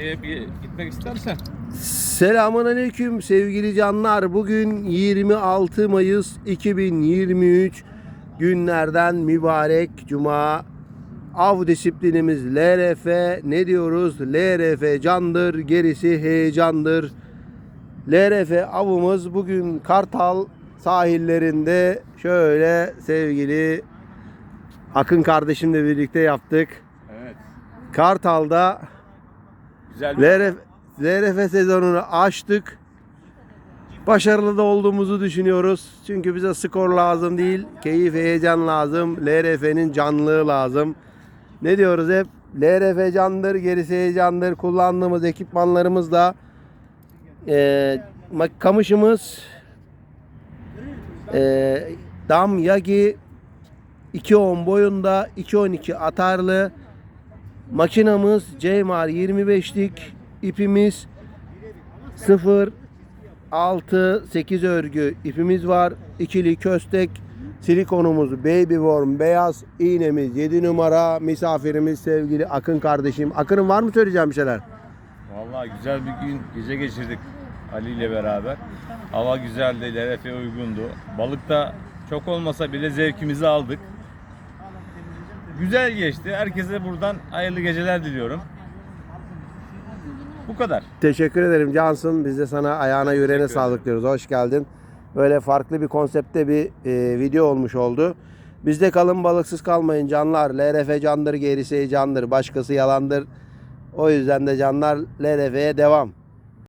şeye bir gitmek istersen. Selamun aleyküm sevgili canlar. Bugün 26 Mayıs 2023 günlerden mübarek cuma. Av disiplinimiz LRF. Ne diyoruz? LRF candır, gerisi heyecandır. LRF avımız bugün Kartal sahillerinde şöyle sevgili Akın kardeşimle birlikte yaptık. Evet. Kartal'da Güzel bir LRF, LRF sezonunu açtık. Başarılı da olduğumuzu düşünüyoruz. Çünkü bize skor lazım değil. Keyif, heyecan lazım. LRF'nin canlılığı lazım. Ne diyoruz hep? LRF candır, gerisi heyecandır. Kullandığımız ekipmanlarımızla mak- kamışımız eee Dam Yagi 2.10 boyunda 2.12 atarlı Makinamız Ceymar 25'lik ipimiz 0 6 8 örgü ipimiz var. İkili köstek silikonumuz Baby Worm beyaz iğnemiz 7 numara misafirimiz sevgili Akın kardeşim. Akın'ın var mı söyleyeceğim şeyler? Vallahi güzel bir gün gece geçirdik Ali ile beraber. Hava güzeldi, LRF'ye uygundu. Balıkta çok olmasa bile zevkimizi aldık. Güzel geçti. Herkese buradan hayırlı geceler diliyorum. Bu kadar. Teşekkür ederim Cansın. Biz de sana ayağına yüreğine Teşekkür sağlık diyoruz. Hoş geldin. Böyle farklı bir konseptte bir e, video olmuş oldu. Bizde kalın balıksız kalmayın canlar. LRF candır gerisi candır. Başkası yalandır. O yüzden de canlar LRF'ye devam.